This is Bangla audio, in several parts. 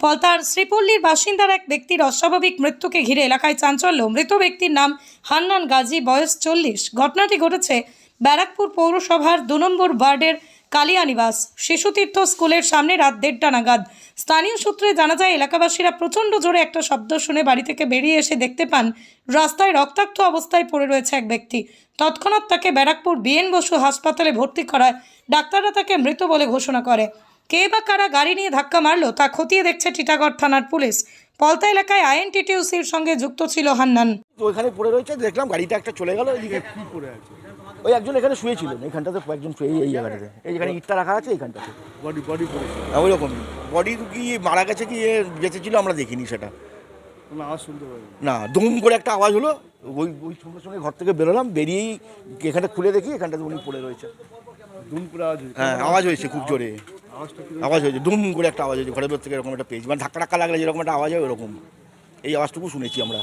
পলতার শ্রীপল্লীর বাসিন্দার এক ব্যক্তির অস্বাভাবিক মৃত্যুকে ঘিরে এলাকায় চাঞ্চল্য। মৃত ব্যক্তির নাম হান্নান গাজী, বয়স চল্লিশ। ঘটনাটি ঘটেছে ব্যারাকপুর পৌরসভার দু নম্বর ওয়ার্ডের কালিয়ানিবাস শিশুতীর্থ স্কুলের সামনে রাত দেড়টা নাগাদ। স্থানীয় সূত্রে জানা যায়, এলাকাবাসীরা প্রচণ্ড জোরে একটা শব্দ শুনে বাড়ি থেকে বেরিয়ে এসে দেখতে পান, রাস্তায় রক্তাক্ত অবস্থায় পড়ে রয়েছে এক ব্যক্তি। তৎক্ষণাৎ তাকে ব্যারাকপুর বিএন বসু হাসপাতালে ভর্তি করায়। ডাক্তাররা তাকে মৃত বলে ঘোষণা করে। কে বা কারা গাড়ি নিয়ে ধাক্কা মারলো তা খতিয়ে দেখছে টিটাগড় থানার পুলিশ। পলতা এলাকায় আইএনটিটিউসির সঙ্গে যুক্ত ছিল হান্নান। তো ওইখানে পড়ে রয়েছে দেখলাম গাড়িটা একটা চলে গেল এদিকে কি করে আছে। ওই একজন এখানে শুয়েছিলেন এইখানটাতে একজন শুয়ে এই জায়গাটাতে। এই যেখানে ইটটা রাখা আছে এইখানটাতে। বডি বডি পড়েছে। ওই রকম বডি কি মারা গেছে কি এ বেঁচে ছিল আমরা দেখিনি সেটা। আওয়াজ শুনতে না দুম করে একটা আওয়াজ হলো ওই ওই সঙ্গে সঙ্গে ঘর থেকে বেরোলাম বেরিয়েই এখানটা খুলে দেখি এখানটাতে উনি পড়ে রয়েছে। দুম করে আওয়াজ হয়েছে। হ্যাঁ আওয়াজ হয়েছে খুব জোরে। আওয়াজ হয়েছে দুম করে একটা আওয়াজ হয়েছে ঘরের ভেতর থেকে এরকম একটা পেয়েছি মানে ধাক্কা ধাক্কা লাগলে যেরকম একটা আওয়াজ হয় ওরকম। এই আওয়াজটুকু শুনেছি আমরা।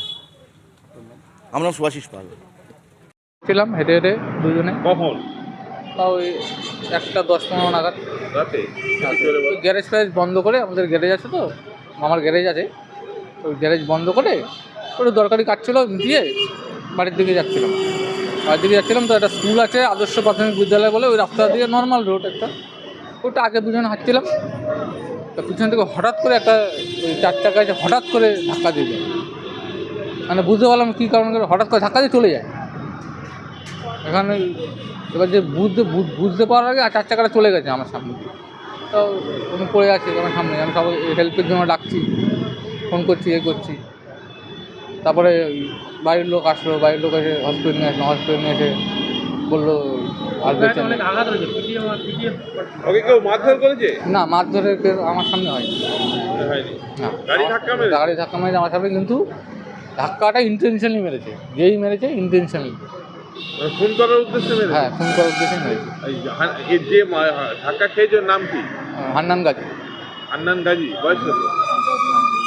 আমরা সুভাষিস পাল। ছিলাম হেঁটে হেঁটে দুজনে। কখন? তাও ওই একটা দশ পনেরো নাগাদ। রাতে? ওই গ্যারেজ ফ্যারেজ বন্ধ করে আমাদের গ্যারেজ আছে তো আমার গ্যারেজ আছে। ওই গ্যারেজ বন্ধ করে একটু দরকারি কাজ ছিল দিয়ে বাড়ির দিকে যাচ্ছিলাম। বাড়ির দিকে যাচ্ছিলাম তো একটা স্কুল আছে আদর্শ প্রাথমিক বিদ্যালয় বলে ওই রাস্তা দিয়ে নর্মাল রোড একটা। ওটা আগে দুজন হাঁটছিলাম। তো পিছন থেকে হঠাৎ করে একটা ওই চার চাকা হঠাৎ করে ধাক্কা দিয়ে যায় মানে বুঝতে পারলাম কী কারণ করে হঠাৎ করে ধাক্কা দিয়ে চলে যায়। এখানে এবার যে বুঝতে, বুঝ- বুঝতে পারার আগে আর চার চাকাটা চলে গেছে আমার সামনে তো আমি পড়ে আছি আমার সামনে, আমি সবাই হেল্পের জন্য ডাকছি ফোন করছি, এ করছি। তারপরে বাড়ির লোক আসলো, বাড়ির লোক এসে হসপিটাল নিয়ে আসলো হসপিটাল নিয়ে এসে বলল আর বেঁচে নেই। ওকে কেউ মারধর করেছে? না মারধরে কেউ আমার সামনে হয় হয়নি। না। গাড়ি ধাক্কা? গাড়ি ধাক্কা আমার সামনে কিন্তু ধাক্কাটা ইন্টেনশনালি মেরেছে। যেই মেরেছে ইন্টেনশনালি মানে ফোন করার উদ্দেশ্যে মেরেছে? হ্যাঁ ফোন করার উদ্দেশ্যে মেরেছে। এই যে ধাক্কা খেয়েছে ওর নাম কি? হান্নান গাছি আন্নান গাজী বয়স কত?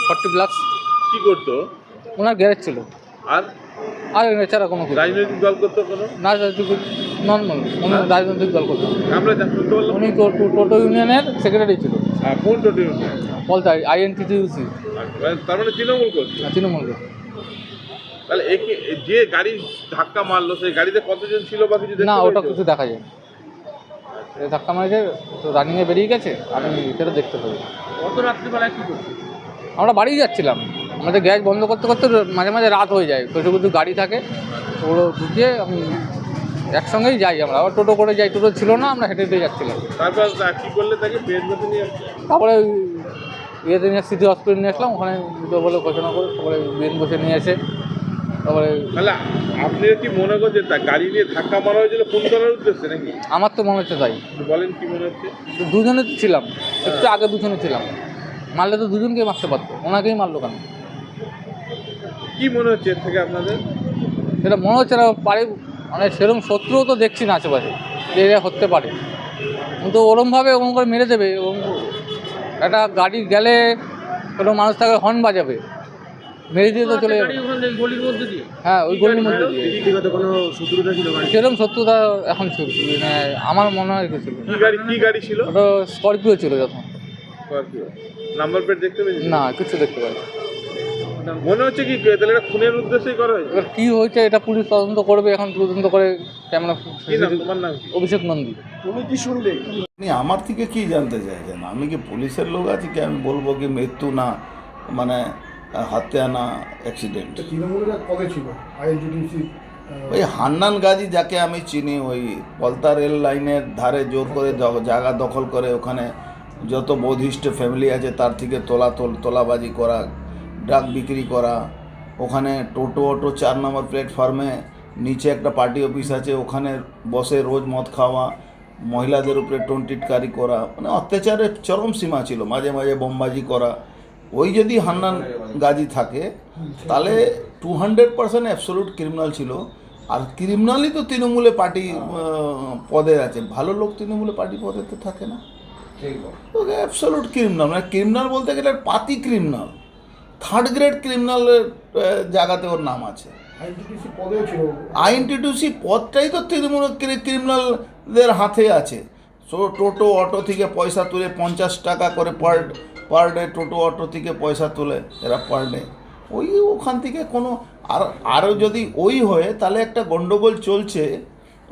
Forty plus. কি করতো? ওনার গ্যারেজ ছিল। আর আর এছাড়া কোনো রাজনৈতিক দল করতো কোনো? না রাজনৈতিক নর্মাল উনি রাজনৈতিক দল করতেন আমরা শুনতে বললাম উনি টোটো ইউনিয়নের সেক্রেটারি ছিল। হ্যাঁ কোন টোটি বলতে আইএনটিটিউসি তার মানে তৃণমূল করছে। তৃণমূল তাহলে একে যে গাড়ি ধাক্কা মারলো সেই গাড়িতে কতজন ছিল বা কিছু না ওটা? কিছু দেখা যায়। এই ধাক্কা মারেছে তো রানিংয়ে বেরিয়ে গেছে আমি সেটা দেখতে পাই কত রাত্রিবেলায় কি করছে? আমরা বাড়ি যাচ্ছিলাম। আমাদের গ্যাস বন্ধ করতে করতে মাঝে মাঝে রাত হয়ে যায়। কিছু কিছু গাড়ি থাকে ওগুলো ঢুকিয়ে আমি একসঙ্গেই যাই আমরা। আবার টোটো করে যাই টোটো ছিল না আমরা হেঁটে হেঁটে যাচ্ছিলাম। তারপর কি করলে তাকে তারপরে ইয়েতে নিয়ে সিটি হসপিটাল নিয়ে আসলাম। ওখানে দুটো বলে ঘোষণা করে তারপরে বেন বসে নিয়ে এসে তারপরে আপনি কি মনে করছেন তা গাড়ি নিয়ে ধাক্কা মারা হয়েছিল? ফোন করার উদ্দেশ্যে নাকি? আমার তো মনে হচ্ছে তাই। বলেন কি মনে হচ্ছে? দুজনে তো ছিলাম একটু আগে দুজনে ছিলাম। মারলে তো দুজনকেই মারতে পারতো ওনাকেই মারলো কেন? কি মনে হচ্ছে এর থেকে আপনাদের? সেটা মনে হচ্ছে না পারে মানে সেরকম শত্রুও তো দেখছি না আশেপাশে যে এরা হতে পারে। কিন্তু ওরমভাবে ওরকম করে মেরে দেবে ওরম একটা গাড়ি গেলে কোনো মানুষ তাকে হর্ন বাজাবে। মেরে দিয়ে তো চলে যাবে। হ্যাঁ ওই গলির মধ্যে দিয়ে। বাড়িতে? সেরকম শত্রুতা এখন ছিল মানে আমার মনে হয় কি গাড়ি ছিল? ওটা স্করপিও ছিল যখন। স্করপিও নাম্বার প্লেট দেখতে পেয়েছি না কিছু দেখতে পাই মনে হচ্ছে কি তাহলে এটা খুনের উদ্দেশ্যেই করা হয়েছে? এবার কী হয়েছে এটা পুলিশ তদন্ত করবে এখন তদন্ত করে ক্যামেরা কি নাম তোমার নাম? কি অভিষেক নন্দী। তুমি কি শুনলে? আপনি আমার থেকে কি জানতে চাইছেন? আমি কি পুলিশের লোক আছি কি? আমি বলব কি মৃত্যু না মানে আহ, হত্যা না অ্যাক্সিডেন্ট তৃণমূলের কবে ছিল আইএনটিটিসি ওই হান্নান গাজী যাকে আমি চিনি ওই পলতা রেল লাইনের ধারে জোর করে জ- জায়গা দখল করে ওখানে যত বৌধিষ্ট ফ্যামিলি আছে তার থেকে তোলা তোল তোলাবাজি করা ড্রাগ বিক্রি করা ওখানে টোটো অটো চার নম্বর প্ল্যাটফর্মে নিচে একটা পার্টি অফিস আছে ওখানে বসে রোজ মদ খাওয়া মহিলাদের উপরে টন্টিটকারি করা মানে অত্যাচারের চরম সীমা ছিল মাঝে মাঝে বোমবাজি করা। ওই যদি হান্নান গাজী থাকে তাহলে two hundred percent absolute criminal ছিল। আর ক্রিমিনালই তো তৃণমূলে পার্টি পদে আছে ভালো লোক তৃণমূলে পার্টি পদে তো থাকে না। ওকে অ্যাবসোলুট ক্রিমিনাল মানে ক্রিমিনাল বলতে গেলে পাতি ক্রিমিনাল থার্ড গ্রেড ক্রিমিনালের জায়গাতে ওর নাম আছে। আইএনটিটিউসি পদটাই তো তৃণমূল ক্রিমিনালদের হাতে আছে। সো টোটো অটো থেকে পয়সা তুলে পঞ্চাশ টাকা করে পার পার ডে টোটো অটো থেকে পয়সা তুলে এরা পার ডে ওই ওখান থেকে কোনো আর আরও যদি ওই হয়ে তাহলে একটা গন্ডগোল চলছে।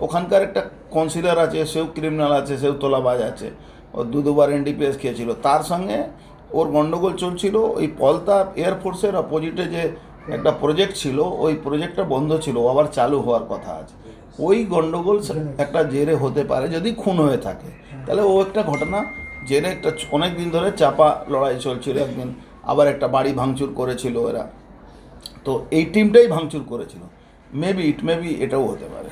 ওখানকার একটা কাউন্সিলর আছে সেও ক্রিমিনাল আছে সেও তোলাবাজ আছে। ও দু দুবার এনডিপিএস খেয়েছিল। তার সঙ্গে ওর গন্ডগোল চলছিল ওই পলতা এয়ারফোর্সের অপোজিটে যে একটা প্রজেক্ট ছিল ওই প্রজেক্টটা বন্ধ ছিল আবার চালু হওয়ার কথা আছে। ওই গন্ডগোল একটা জেরে হতে পারে যদি খুন হয়ে থাকে। তাহলে ও একটা ঘটনা জেরে একটা অনেক দিন ধরে চাপা লড়াই চলছিল একদিন আবার একটা বাড়ি ভাঙচুর করেছিল এরা। তো এই টিমটাই ভাঙচুর করেছিল। মেবি ইট মেবি এটাও হতে পারে।